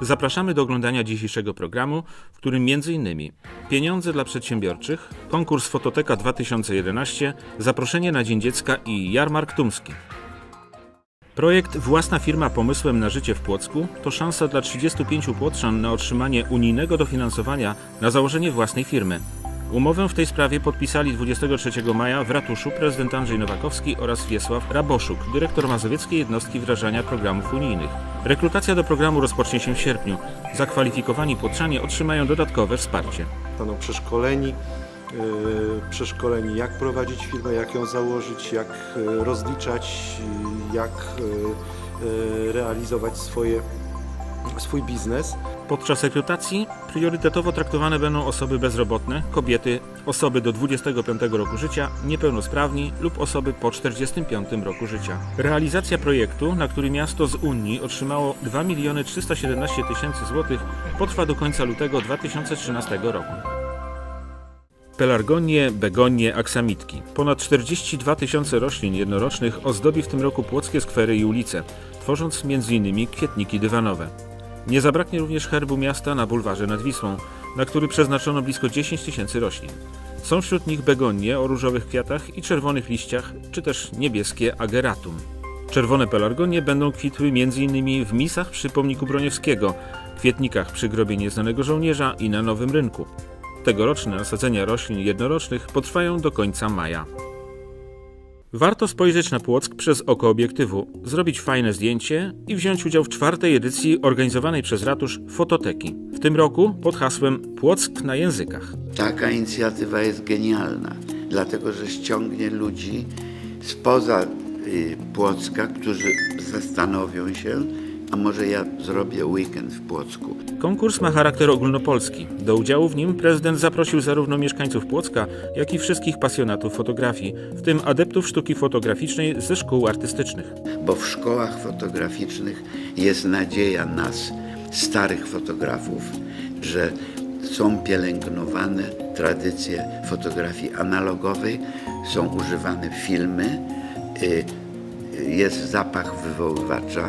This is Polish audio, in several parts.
Zapraszamy do oglądania dzisiejszego programu, w którym m.in. pieniądze dla przedsiębiorczych, konkurs Fototeka 2011, zaproszenie na Dzień Dziecka i jarmark tumski. Projekt Własna firma pomysłem na życie w Płocku to szansa dla 35 Płotrzan na otrzymanie unijnego dofinansowania na założenie własnej firmy. Umowę w tej sprawie podpisali 23 maja w ratuszu prezydent Andrzej Nowakowski oraz Wiesław Raboszuk, dyrektor mazowieckiej jednostki wdrażania programów unijnych. Rekrutacja do programu rozpocznie się w sierpniu. Zakwalifikowani Płotrzanie otrzymają dodatkowe wsparcie. Zostaną przeszkoleni, yy, przeszkoleni jak prowadzić firmę, jak ją założyć, jak yy, rozliczać, yy, jak realizować swoje, swój biznes. Podczas rekrutacji priorytetowo traktowane będą osoby bezrobotne, kobiety, osoby do 25 roku życia, niepełnosprawni lub osoby po 45 roku życia. Realizacja projektu, na który miasto z Unii otrzymało 2 miliony 317 tysięcy złotych, potrwa do końca lutego 2013 roku. Pelargonie, begonie, aksamitki. Ponad 42 tysiące roślin jednorocznych ozdobi w tym roku płockie skwery i ulice, tworząc m.in. kwietniki dywanowe. Nie zabraknie również herbu miasta na bulwarze nad Wisłą, na który przeznaczono blisko 10 tysięcy roślin. Są wśród nich begonie o różowych kwiatach i czerwonych liściach, czy też niebieskie ageratum. Czerwone pelargonie będą kwitły m.in. w misach przy pomniku Broniewskiego, kwietnikach przy grobie nieznanego żołnierza i na Nowym Rynku. Tegoroczne nasadzenia roślin jednorocznych potrwają do końca maja. Warto spojrzeć na Płock przez oko obiektywu, zrobić fajne zdjęcie i wziąć udział w czwartej edycji organizowanej przez ratusz Fototeki. W tym roku pod hasłem Płock na językach. Taka inicjatywa jest genialna, dlatego że ściągnie ludzi spoza y, Płocka, którzy zastanowią się, a może ja zrobię weekend w Płocku. Konkurs ma charakter ogólnopolski. Do udziału w nim prezydent zaprosił zarówno mieszkańców Płocka, jak i wszystkich pasjonatów fotografii, w tym adeptów sztuki fotograficznej ze szkół artystycznych. bo w szkołach fotograficznych jest nadzieja nas, starych fotografów, że są pielęgnowane tradycje fotografii analogowej, są używane filmy, y, y, jest zapach wywoływacza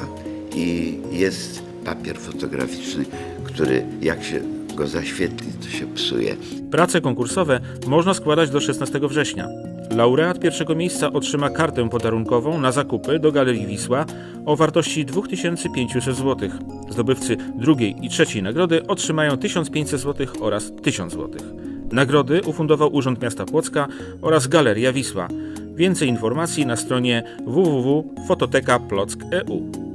i jest papier fotograficzny, który jak się go zaświetli, to się psuje. Prace konkursowe można składać do 16 września. Laureat pierwszego miejsca otrzyma kartę podarunkową na zakupy do Galerii Wisła o wartości 2500 zł. Zdobywcy drugiej i trzeciej nagrody otrzymają 1500 zł oraz 1000 zł. Nagrody ufundował Urząd Miasta Płocka oraz Galeria Wisła. Więcej informacji na stronie www.fototeka.plock.eu.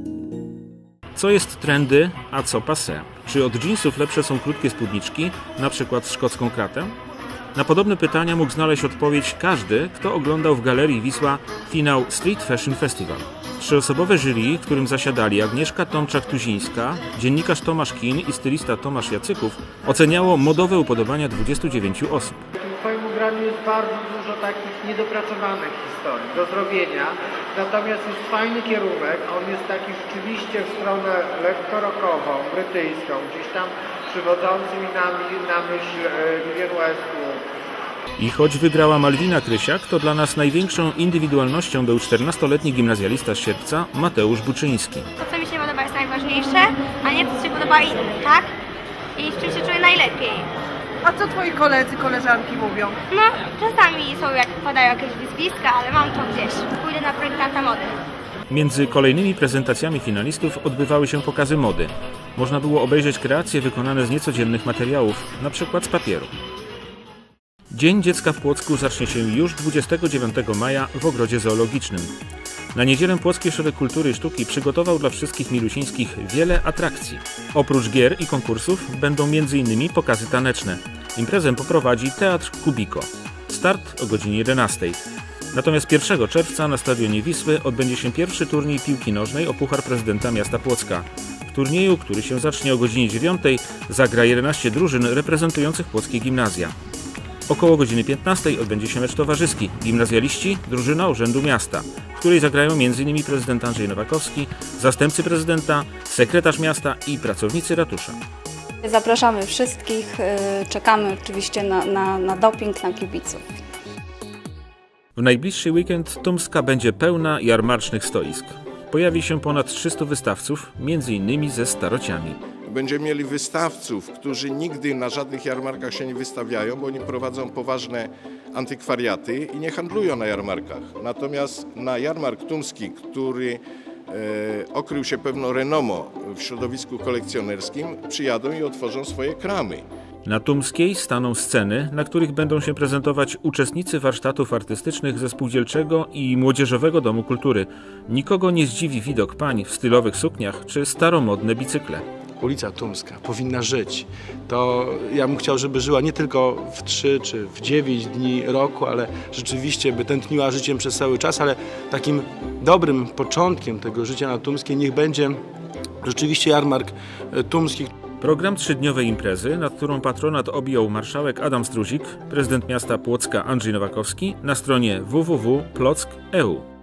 Co jest trendy, a co passé? Czy od jeansów lepsze są krótkie spódniczki, na przykład szkocką kratę? Na podobne pytania mógł znaleźć odpowiedź każdy, kto oglądał w Galerii Wisła finał Street Fashion Festival. Trzyosobowe jury, w którym zasiadali Agnieszka Tomczak-Tuzińska, dziennikarz Tomasz Kin i stylista Tomasz Jacyków, oceniało modowe upodobania 29 osób. Ubraniu jest bardzo dużo takich niedopracowanych historii do zrobienia, natomiast jest fajny kierunek, on jest taki rzeczywiście w stronę lekko rockową, brytyjską, gdzieś tam przywodzący mi na, na myśl e, Vivienne Westwood. I choć wygrała Malwina Krysiak, to dla nas największą indywidualnością był 14-letni gimnazjalista z Sierpca Mateusz Buczyński. to, co mi się podoba, jest najważniejsze, a nie to, co się podoba innym, tak? I w czym się czuję najlepiej. A co twoi koledzy, koleżanki mówią? No, czasami są jak podają jakieś wyzwiska, ale mam to gdzieś. Pójdę na projektanta mody. Między kolejnymi prezentacjami finalistów odbywały się pokazy mody. Można było obejrzeć kreacje wykonane z niecodziennych materiałów, na przykład z papieru. Dzień Dziecka w Płocku zacznie się już 29 maja w Ogrodzie Zoologicznym. Na niedzielę Płocki Ośrodek Kultury i Sztuki przygotował dla wszystkich milusińskich wiele atrakcji. Oprócz gier i konkursów będą m.in. pokazy taneczne. Imprezę poprowadzi Teatr Kubiko. Start o godzinie 11. Natomiast 1 czerwca na stadionie Wisły odbędzie się pierwszy turniej piłki nożnej o Puchar Prezydenta Miasta Płocka. W turnieju, który się zacznie o godzinie 9, zagra 11 drużyn reprezentujących płockie gimnazja. Około godziny 15 odbędzie się mecz towarzyski. Gimnazjaliści, drużyna Urzędu Miasta, w której zagrają m.in. prezydent Andrzej Nowakowski, zastępcy prezydenta, sekretarz miasta i pracownicy ratusza. Zapraszamy wszystkich, y, czekamy oczywiście na, na, na doping, na kibiców. W najbliższy weekend Tumska będzie pełna jarmarcznych stoisk. Pojawi się ponad 300 wystawców, m.in. ze starociami. Będziemy mieli wystawców, którzy nigdy na żadnych jarmarkach się nie wystawiają, bo oni prowadzą poważne antykwariaty i nie handlują na jarmarkach. Natomiast na jarmark tumski, który okrył się pewną renomą w środowisku kolekcjonerskim, przyjadą i otworzą swoje kramy. Na Tumskiej staną sceny, na których będą się prezentować uczestnicy warsztatów artystycznych ze Spółdzielczego i Młodzieżowego Domu Kultury. Nikogo nie zdziwi widok pań w stylowych sukniach czy staromodne bicykle. Ulica Tumska powinna żyć, to ja bym chciał, żeby żyła nie tylko w 3 czy w 9 dni roku, ale rzeczywiście by tętniła życiem przez cały czas, ale takim dobrym początkiem tego życia na Tumskiej niech będzie rzeczywiście jarmark e, tumski, Program trzydniowej imprezy, nad którą patronat objął marszałek Adam Struzik, prezydent miasta Płocka Andrzej Nowakowski na stronie www.plock.eu.